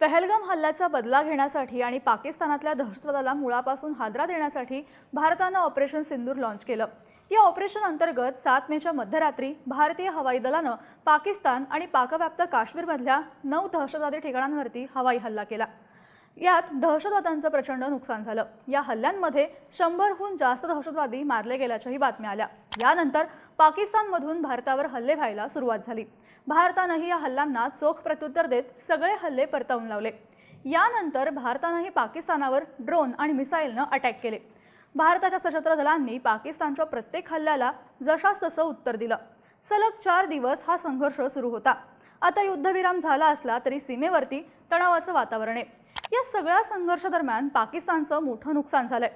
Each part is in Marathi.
पहलगाम हल्ल्याचा बदला घेण्यासाठी आणि पाकिस्तानातल्या दहशतवादाला मुळापासून हादरा देण्यासाठी भारतानं ऑपरेशन सिंदूर लॉन्च केलं. या ऑपरेशन अंतर्गत सात मेच्या मध्यरात्री भारतीय हवाई दलानं पाकिस्तान आणि पाकव्याप्त काश्मीरमधल्या नऊ दहशतवादी ठिकाणांवरती हवाई हल्ला केला. यात दहशतवाद्यांचं प्रचंड नुकसान झालं. या हल्ल्यांमध्ये शंभरहून जास्त दहशतवादी मारले गेल्याच्याही बातम्या आल्या. यानंतर पाकिस्तानमधून भारतावर हल्ले व्हायला सुरुवात झाली. भारतानंही या हल्ल्यांना चोख प्रत्युत्तर देत सगळे हल्ले परतवून लावले. यानंतर भारतानंही पाकिस्तानावर ड्रोन आणि मिसाईलनं अटॅक केले. भारताच्या सशस्त्र दलांनी पाकिस्तानच्या प्रत्येक हल्ल्याला जशास तसं उत्तर दिलं. सलग चार दिवस हा संघर्ष सुरू होता. आता युद्धविराम झाला असला तरी सीमेवरती तणावाचं वातावरण आहे. या सगळ्या संघर्षादरम्यान पाकिस्तानचं मोठं नुकसान झालंय.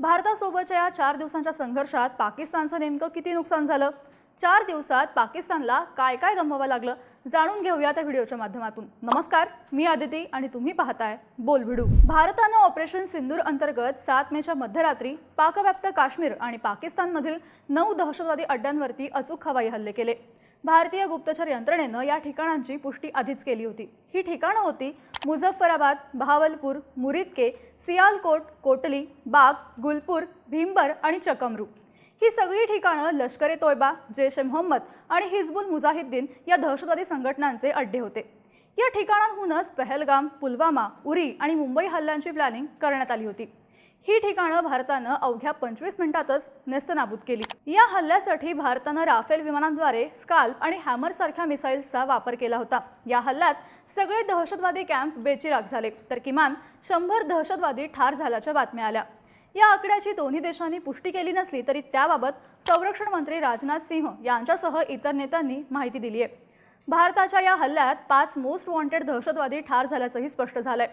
भारतासोबतच्या या चार दिवसांच्या संघर्षात पाकिस्तानचं नेमकं किती नुकसान झालं? चार दिवसात पाकिस्तानला काय काय गमवावं लागलं? जाणून घेऊया त्या व्हिडिओच्या माध्यमातून. नमस्कार मी आदिती आणि तुम्ही पाहताय बोल भिडू भारतानं ऑपरेशन सिंदूर अंतर्गत सात मेच्या मध्यरात्री पाकव्याप्त काश्मीर आणि पाकिस्तानमधील नऊ दहशतवादी अड्ड्यांवरती अचूक हवाई हल्ले केले. भारतीय गुप्तचर यंत्रणेनं या ठिकाणांची पुष्टी आधीच केली होती. ही ठिकाणं होती मुझफ्फराबाद बहावलपूर मुरिदके सियालकोट कोटली बाग गुलपूर भीमबर आणि चकमरू. ही सगळी ठिकाणं लष्कर ए तोयबा जैश ए मोहम्मद आणि हिजबुल मुजाहिद्दीन या दहशतवादी संघटनांचे अड्डे होते. या ठिकाणांहूनच पहलगाम पुलवामा उरी आणि मुंबई हल्ल्यांची प्लॅनिंग करण्यात आली होती. ही ठिकाणं भारतानं अवघ्या पंचवीस मिनिटातच नेस्तनाबूत केली. या हल्ल्यासाठी भारतानं राफेल विमानांद्वारे स्काल्प आणि हॅमर सारख्या मिसाईल्सचा वापर केला होता. या हल्ल्यात सगळे दहशतवादी कॅम्प बेचिराग झाले तर किमान शंभर दहशतवादी ठार झाल्याच्या बातम्या आल्या. या आकड्याची दोन्ही देशांनी पुष्टी केली नसली तरी त्याबाबत संरक्षण मंत्री राजनाथ सिंह यांच्यासह इतर नेत्यांनी माहिती दिली आहे भारताच्या या हल्ल्यात पाच मोस्ट वॉन्टेड दहशतवादी ठार झाल्याचंही स्पष्ट झालंय.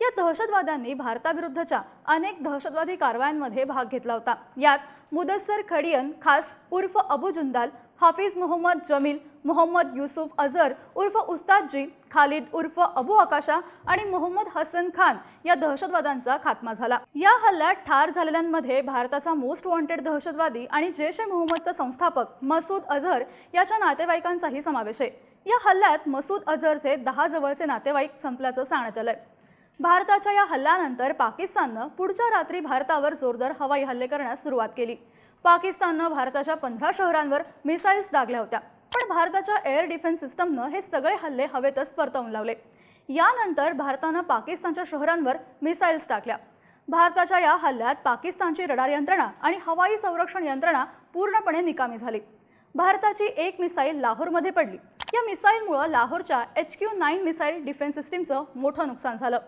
या दहशतवाद्यांनी भारताविरुद्धच्या अनेक दहशतवादी कारवायांमध्ये भाग घेतला होता. यात मुदस्सर खडियन खास उर्फ अबू जुंदाल हाफिज मोहम्मद जमील मोहम्मद युसुफ अझर उर्फ उस्तादजी खालिद उर्फ अबू आकाशा आणि मोहम्मद हसन खान या दहशतवाद्यांचा खात्मा झाला. या हल्ल्यात ठार झालेल्यांमध्ये भारताचा मोस्ट वॉन्टेड दहशतवादी आणि जैश ए मोहम्मदचा संस्थापक मसूद अझर याच्या नातेवाईकांचाही समावेश आहे. या हल्ल्यात मसूद अझरचे दहा जवळचे नातेवाईक संपल्याचं सांगण्यात आलंय. भारताच्या या हल्ल्यानंतर पाकिस्ताननं पुढच्या रात्री भारतावर जोरदार हवाई हल्ले करण्यास सुरुवात केली. पाकिस्ताननं भारताच्या पंधरा शहरांवर मिसाईल्स डागल्या होत्या. पण भारताच्या एअर डिफेन्स सिस्टमनं हे सगळे हल्ले हवेतच परतवून लावले. यानंतर भारतानं पाकिस्तानच्या शहरांवर मिसाईल्स टाकल्या. भारताच्या या हल्ल्यात पाकिस्तानची रडार यंत्रणा आणि हवाई संरक्षण यंत्रणा पूर्णपणे निकामी झाली. भारताची एक मिसाईल लाहोरमध्ये पडली. या मिसाईलमुळं लाहोरच्या H Q nine missile defence सिस्टीमचं मोठं नुकसान झालं.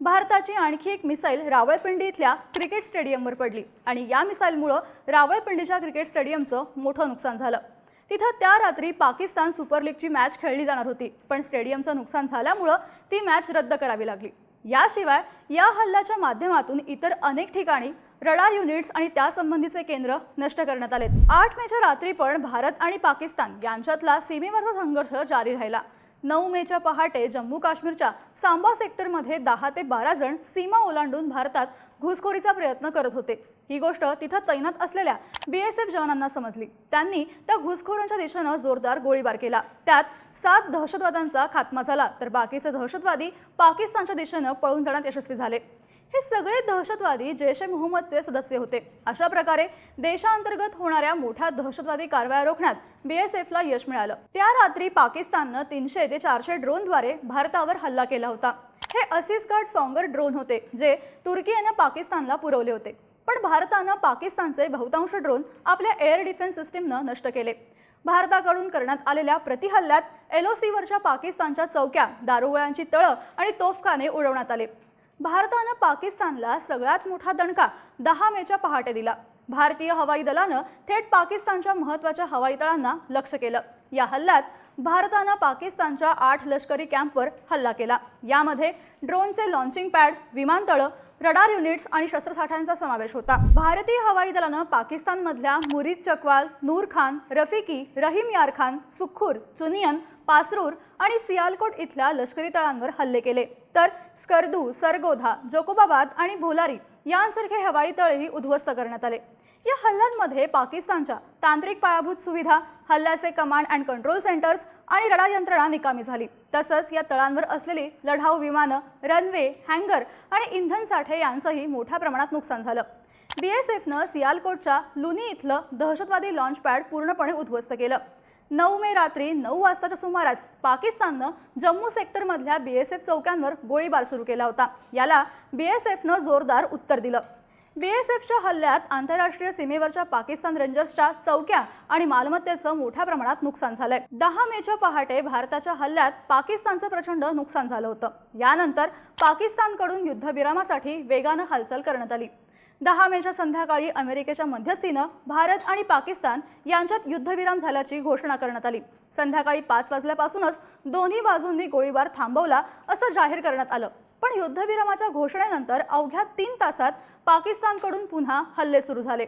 भारताची आणखी एक मिसाईल रावळपिंडी इथल्या क्रिकेट स्टेडियमवर पडली. आणि या मिसाईलमुळं रावळपिंडीच्या क्रिकेट स्टेडियमचं मोठं नुकसान झालं. तिथं त्या रात्री पाकिस्तान सुपर लीगची मॅच खेळली जाणार होती पण स्टेडियमचं नुकसान झाल्यामुळं ती मॅच रद्द करावी लागली. याशिवाय या हल्ल्याच्या माध्यमातून इतर अनेक ठिकाणी रडार युनिट्स आणि त्यासंबंधीचे केंद्र नष्ट करण्यात आले आठ मेच्या रात्री पण भारत आणि पाकिस्तान यांच्यातला सीमेवरचा संघर्ष जारी राहिला. नऊ मेच्या पहाटे जम्मू काश्मीरच्या सांबा सेक्टरमध्ये दहा ते बारा जण सीमा ओलांडून भारतात घुसखोरीचा प्रयत्न करत होते. ही गोष्ट तिथं तैनात असलेल्या बीएसएफ जवानांना समजली. त्यांनी त्या घुसखोरांच्या दिशेनं जोरदार गोळीबार केला. त्यात सात दहशतवाद्यांचा खात्मा झाला तर बाकीचे दहशतवादी पाकिस्तानच्या दिशेनं पळून जाण्यात यशस्वी झाले. हे सगळे दहशतवादी जैश ए मोहम्मदचे सदस्य होते. अशा प्रकारे देशांतर्गत होणाऱ्या मोठ्या दहशतवादी कारवाया रोखण्यात बीएसएफला यश मिळालं. त्या रात्री पाकिस्ताननं तीनशे ते चारशे ड्रोनद्वारे भारतावर हल्ला केला होता. हे असिस गार्ड सॉंगर ड्रोन होते जे तुर्कीनं पाकिस्तानला पुरवले होते. पण भारतानं पाकिस्तानचे बहुतांश ड्रोन आपल्या एअर डिफेन्स सिस्टीमनं नष्ट केले. भारताकडून करण्यात आलेल्या प्रतिहल्ल्यात एलओसीवरच्या पाकिस्तानच्या चौक्या दारुगोळ्यांची तळं आणि तोफखाने उडवण्यात आले. भारतानं पाकिस्तानला सगळ्यात मोठा दणका दहा मेच्या पहाटे दिला. भारतीय हवाई दलानं थेट पाकिस्तानच्या महत्त्वाच्या हवाई तळांना लक्ष केलं. या हल्ल्यात भारतानं पाकिस्तानच्या आठ लष्करी कॅम्पवर हल्ला केला. यामध्ये ड्रोनचे लॉन्चिंग पॅड विमानतळं रडार युनिट्स आणि शस्त्रसाठ्यांचा समावेश होता. भारतीय हवाई दलानं पाकिस्तानमधल्या मुरीद चकवाल नूर खान रफिकी रहीम यार खान सुखूर चुनियन पासरूर आणि सियालकोट इथल्या लष्करी तळांवर हल्ले केले. तर स्कर्दू सरगोधा जोकोबाबाद आणि भोलारी यांसारखे हवाई तळही उद्ध्वस्त करण्यात आले. या हल्ल्यांमध्ये पाकिस्तानच्या तांत्रिक पायाभूत सुविधा हल्ल्याचे कमांड अँड कंट्रोल सेंटर्स आणि रडार यंत्रणा निकामी झाली. तसंच या तळांवर असलेली लढाऊ विमानं रनवे हँगर आणि इंधन साठे यांचंही मोठ्या प्रमाणात नुकसान झालं. बी एस एफनं सियालकोटच्या लुनी इथलं दहशतवादी लॉन्चपॅड पूर्णपणे उद्ध्वस्त केलं. नऊ मे रात्री नऊ वाजताच्या सुमारास पाकिस्ताननं जम्मू सेक्टरमधल्या बी एस एफ चौक्यांवर गोळीबार सुरू केला होता. याला बी एस एफनं जोरदार उत्तर दिलं. बीएसएफच्या हल्ल्यात आंतरराष्ट्रीय सीमेवरच्या पाकिस्तान रेंजर्सच्या चौक्या आणि मालमत्तेचं मोठ्या प्रमाणात नुकसान झालंय. दहा मेच्या पहाटे भारताच्या हल्ल्यात पाकिस्तानचं प्रचंड नुकसान झालं होतं. यानंतर पाकिस्तानकडून युद्धविरामासाठी वेगानं हालचाल करण्यात आली. दहा मेच्या संध्याकाळी अमेरिकेच्या मध्यस्थीनं भारत आणि पाकिस्तान यांच्यात युद्धविराम झाल्याची घोषणा करण्यात आली. संध्याकाळी पाच वाजल्यापासूनच दोन्ही बाजूंनी गोळीबार थांबवला असं जाहीर करण्यात आलं. पण युद्धविरामाच्या घोषणेनंतर अवघ्या तीन तासात पाकिस्तानकडून पुन्हा हल्ले सुरू झाले.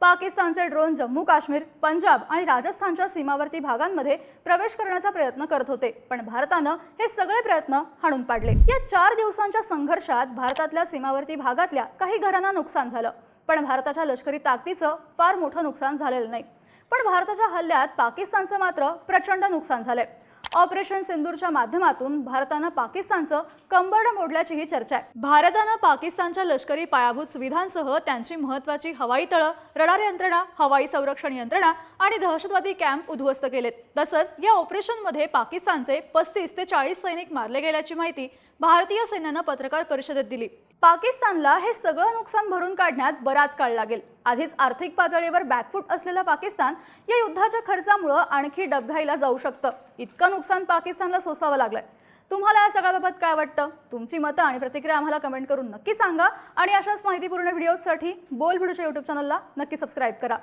पाकिस्तानचे ड्रोन जम्मू काश्मीर पंजाब आणि राजस्थानच्या सीमावर्ती भागांमध्ये प्रवेश करण्याचा प्रयत्न करत होते पण भारतानं हे सगळे प्रयत्न हाणून पाडले. या चार दिवसांच्या संघर्षात भारतातल्या सीमावर्ती भागातल्या काही घरांना नुकसान झालं. पण भारताच्या लष्करी ताकदीचं फार मोठं नुकसान झालेलं नाही. पण भारताच्या हल्ल्यात पाकिस्तानचं मात्र प्रचंड नुकसान झालंय. ऑपरेशन सिंदूरच्या माध्यमातून भारतानं पाकिस्तानचं कंबर्ड मोडल्याचीही चर्चा आहे. भारतानं पाकिस्तानच्या लष्करी पायाभूत सुविधांसह त्यांची महत्वाची हवाई तळं रडार यंत्रणा हवाई संरक्षण यंत्रणा आणि दहशतवादी कॅम्प उद्ध्वस्त केलेत. तसंच या ऑपरेशनमध्ये पाकिस्तानचे पस्तीस ते चाळीस सैनिक मारले गेल्याची माहिती भारतीय सैन्यानं पत्रकार परिषदेत दिली. पाकिस्तानला हे सगळं नुकसान भरून काढण्यात बराच काळ लागेल. आधीच आर्थिक पातळीवर बॅकफूट असलेला पाकिस्तान या युद्धाच्या खर्चामुळं आणखी डबघाईला जाऊ शकतं. इतकं नुकसान पाकिस्तानला सोसावं लागलंय. तुम्हाला या सगळ्याबाबत काय वाटतं? तुमची मतं आणि प्रतिक्रिया आम्हाला कमेंट करून नक्की सांगा. आणि अशाच माहितीपूर्ण व्हिडिओसाठी बोल व्हिडिओच्या यूट्यूब चॅनलला नक्की सबस्क्राईब करा.